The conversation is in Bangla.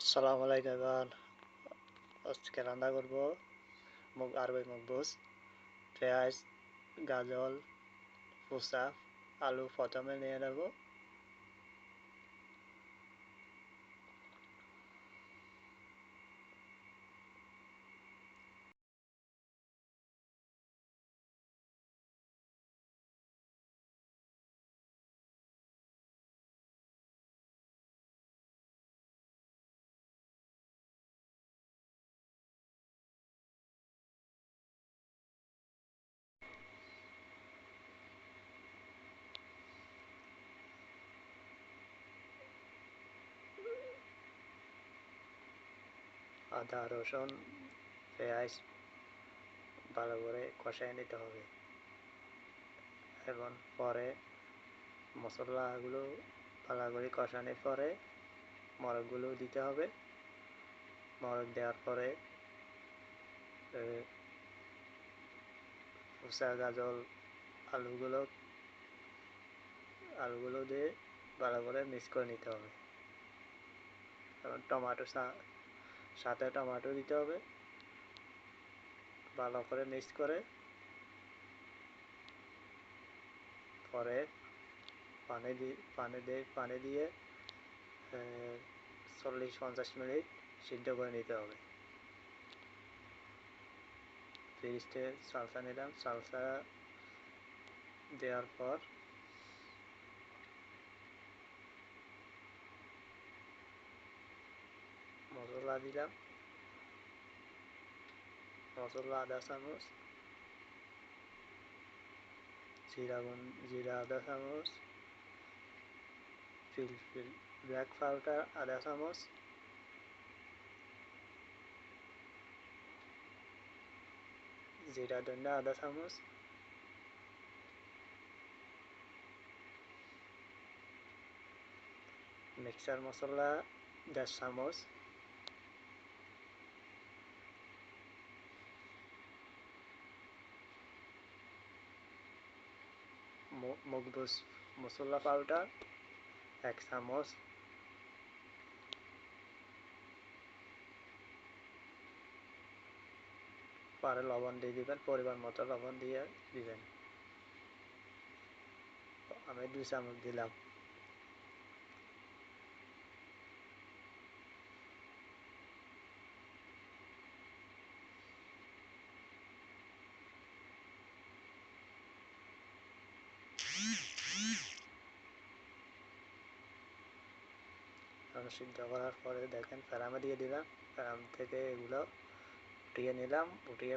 আসসালামু আলাইকুম এবার আজকে রান্না করব মুগ আরবি মকবুজ পেঁয়াজ গাজল পোসা আলু প্রথমে নিয়ে নেব। আদা, রসুন, পেঁয়াজ ভালো করে কষায় নিতে হবে। এবং পরে মশলাগুলো ভালো করে কষানোর পরে মরকগুলো দিতে হবে। মরক দেওয়ার পরে ফুসা গাজল আলুগুলো আলুগুলো দিয়ে ভালো করে মিক্স করে নিতে হবে। এবং টমাটো সাথে টমেটো দিতে হবে। ভালো করে মিক্স করে। পরে পানি দিয়ে পানি দিয়ে পানি দিয়ে চল্লিশ পঞ্চাশ মিনিট সিদ্ধ করে নিতে হবে। ফ্রিজতে সালসা নিলাম। সালসা দেওয়ার পর মশলা দিলাম মশলা আদা চামচ জিরা জিরা আদা চামচ ফিলফিল ব্ল্যাক পাউডার আধা চামচ জিরা ধনিয়া আধা চামচ মিক্সার মশলা দেড় চামচ মকবুজ মশলা পাউডার, এক চামচ। পরে লবণ দিয়ে দিবেন, পরিমাণ মতো লবণ দিয়ে দিবেন। আমি দুই চামচ দিলাম। সিদ্ধ করার পরে দেখেন ফেরামে দিয়ে দিলাম। ফেরাম থেকে এগুলো উঠিয়ে নিলাম উঠিয়ে